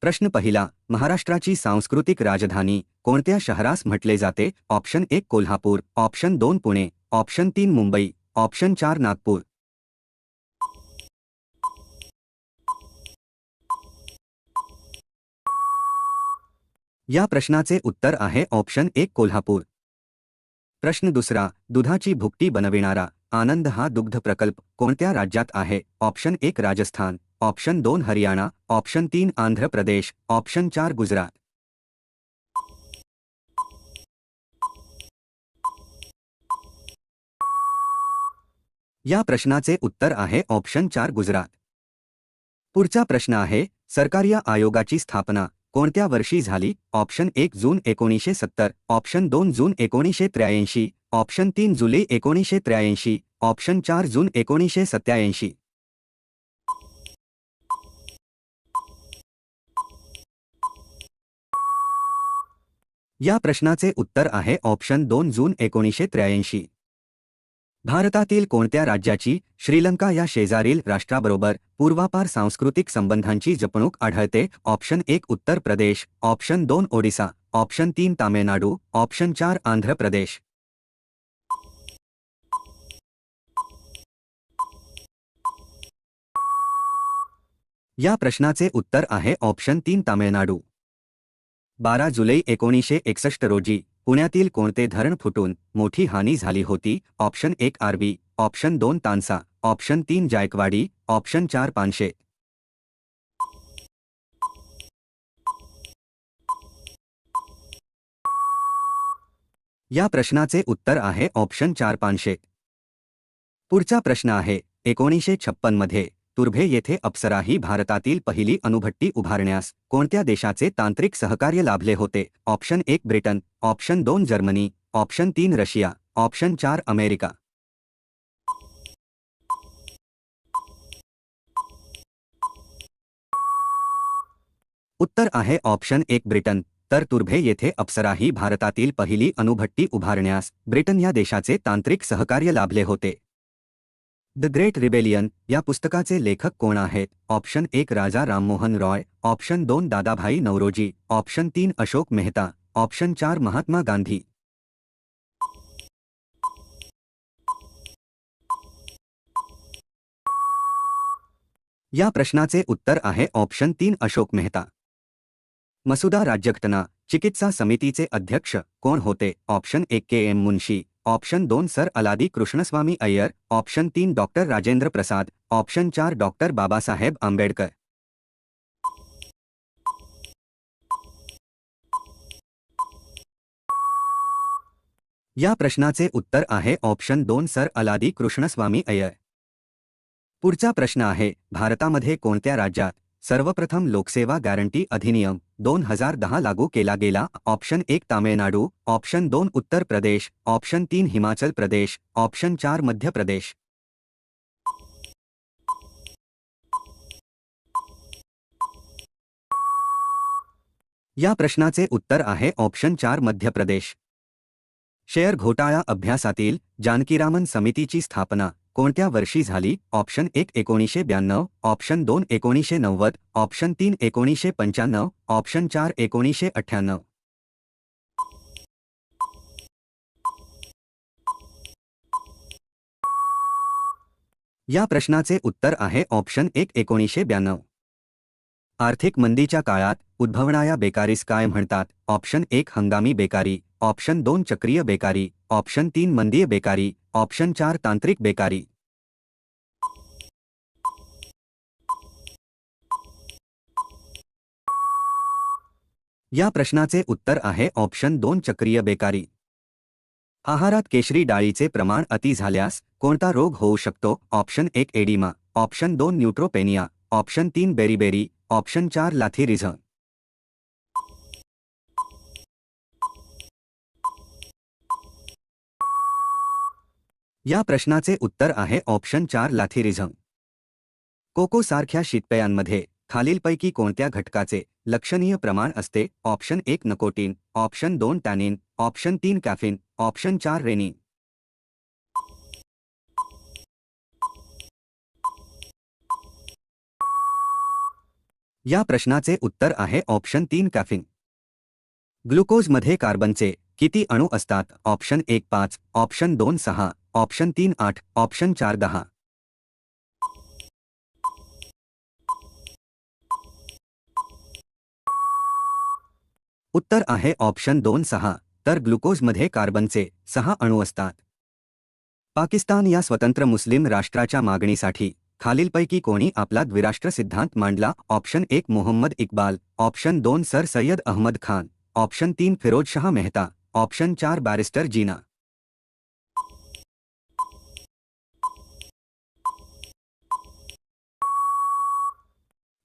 प्रश्न पहिला, महाराष्ट्राची सांस्कृतिक राजधानी कोणत्या शहरास म्हटले जाते? ऑप्शन एक कोल्हापूर, ऑप्शन दोन पुणे, ऑप्शन तीन मुंबई, ऑप्शन चार नागपूर. या प्रश्नाचे उत्तर आहे ऑप्शन एक कोल्हापूर. प्रश्न दुसरा, दुधाची भुकटी बनविणारा आनंद हा दुग्ध प्रकल्प कोणत्या राज्यात आहे? ऑप्शन एक राजस्थान ऑप्शन दोन हरियाणा ऑप्शन तीन आंध्र प्रदेश ऑप्शन चार गुजरात. या प्रश्नाचे उत्तर आहे ऑप्शन चार गुजरात. पुढचा प्रश्न आहे सरकारी आयोगाची स्थापना कोणत्या वर्षी झाली? ऑप्शन एक जून एकोणीसशे सत्तर ऑप्शन दोन जून एकोणीसशे त्र्याऐंशी ऑप्शन तीन जुलै एकोणीसशे त्र्याऐंशी ऑप्शन चार जून एकोणीसशे सत्याऐंशी या प्रश्नाचे उत्तर आहे ऑप्शन दोन जून एकोणीसशे त्र्याऐंशी. भारतातील कोणत्या राज्याची श्रीलंका या शेजारील राष्ट्राबरोबर पूर्वापार सांस्कृतिक संबंधांची जपणूक आढळते? ऑप्शन एक उत्तर प्रदेश ऑप्शन दोन ओडिसा ऑप्शन तीन तामिळनाडू ऑप्शन चार आंध्र प्रदेश. या प्रश्नाचे उत्तर आहे ऑप्शन तीन तामिळनाडू. बारा जुलै एकोणीसशे एकसष्ट रोजी पुण्यातील कोणते धरण फुटून मोठी हानी झाली होती? ऑप्शन एक आरबी ऑप्शन दोन तानसा, ऑप्शन तीन जायकवाडी, ऑप्शन चार पानशे. या प्रश्नाचे उत्तर आहे ऑप्शन चार पानशे. पुढचा प्रश्न आहे एकोणीसशे छप्पनमध्ये तुर्भे येथे अप्सरा ही भारतातील पहिली अणुभट्टी उभारण्यास कोणत्या देशाचे तांत्रिक सहकार्य लाभले होते? ऑप्शन एक ब्रिटन, ऑप्शन दोन जर्मनी, ऑप्शन तीन रशिया, ऑप्शन चार अमेरिका. उत्तर आहे ऑप्शन एक ब्रिटन, तर तुर्भे येथे अप्सरा ही भारतातील पहिली अणुभट्टी उभारण्यास ब्रिटन या देशाचे तांत्रिक सहकार्य लाभले होते. द ग्रेट रिबेलियन या पुस्तकाचे लेखक कोण आहेत? ऑप्शन एक राजा राममोहन रॉय. ऑप्शन दोन दादाभाई नवरोजी. ऑप्शन तीन अशोक मेहता. ऑप्शन चार महात्मा गांधी. या प्रश्नाचे उत्तर आहे ऑप्शन तीन अशोक मेहता. मसुदा राज्यघटना, चिकित्सा समितीचे अध्यक्ष कोण होते? ऑप्शन एक के एम मुन्शी ऑप्शन दोन सर अलादी कृष्णस्वामी अय्यर, ऑप्शन तीन डॉक्टर राजेंद्र प्रसाद, ऑप्शन चार डॉक्टर बाबासाहेब आंबेडकर. या प्रश्नाचे उत्तर आहे ऑप्शन दोन सर अलादी कृष्णस्वामी अय्यर. पुढचा प्रश्न आहे, भारतामध्ये कोणत्या राज्यात सर्वप्रथम लोकसेवा गॅरंटी अधिनियम दोन हज़ार दहा लागू केला गेला. ऑप्शन एक तामिळनाडू, ऑप्शन दोन उत्तर प्रदेश, ऑप्शन तीन हिमाचल प्रदेश, ऑप्शन चार मध्य प्रदेश. या प्रश्नाचे उत्तर आहे ऑप्शन चार मध्य प्रदेश. शेअर घोटाळा अभ्यासातील जानकीरामन समितीची स्थापना. कोणत्या वर्षी झाली? ऑप्शन एक एकोणीसशे ब्याण्णव ऑप्शन दोन एकोणीसशे नव्वद ऑप्शन तीन एकोणीसशे पंच्याण्णव ऑप्शन चार एकोणीसशे अठ्ठ्याण्णव. या प्रश्नाचे उत्तर आहे ऑप्शन एक एकोणीसशे ब्याण्णव. आर्थिक मंदीच्या काळात उद्भवणाऱ्या बेकारीस काय म्हणतात? ऑप्शन एक हंगामी बेकारी ऑप्शन दोन चक्रीय बेकारी ऑप्शन तीन मंदीय बेकारी ऑप्शन चार, तांत्रिक बेकारी। या प्रश्नाचे उत्तर आहे ऑप्शन दोन, चक्रीय बेकारी. आहारात केशरी डाळीचे प्रमाण अति झाल्यास कोणता रोग होऊ शकतो? ऑप्शन एक, एडिमा. ऑप्शन दोन, न्यूट्रोपेनिया. ऑप्शन तीन, बेरीबेरी. ऑप्शन चार लाथिरिझम या प्रश्नाचे उत्तर आहे ऑप्शन चार लाथिरिझम. कोकोसारख्या शीतपयांमध्ये शीतपेयांमध्ये खालीलपैकी कोणत्या घटकाचे लक्षणीय प्रमाण असते? ऑप्शन एक नकोटीन. ऑप्शन दोन टॅनिन. ऑप्शन तीन कॅफिन. ऑप्शन चार रेनिन. या प्रश्नाचे उत्तर आहे ऑप्शन तीन कॅफिन. ग्लुकोजमध्ये कार्बनचे किती अणू असतात? ऑप्शन एक पाच. ऑप्शन दोन सहा. ऑप्शन तीन आठ ऑप्शन चार दहा. उत्तर आहे ऑप्शन दोन सहा तर ग्लुकोजमध्ये कार्बनचे सहा अणू असतात. पाकिस्तान या स्वतंत्र मुस्लिम राष्ट्राच्या मागणीसाठी खालीलपैकी कोणी आपला द्विराष्ट्र सिद्धांत मांडला? ऑप्शन एक मोहम्मद इक्बाल ऑप्शन दोन सर सय्यद अहमद खान ऑप्शन तीन फिरोजशाह मेहता ऑप्शन चार बॅरिस्टर जीना.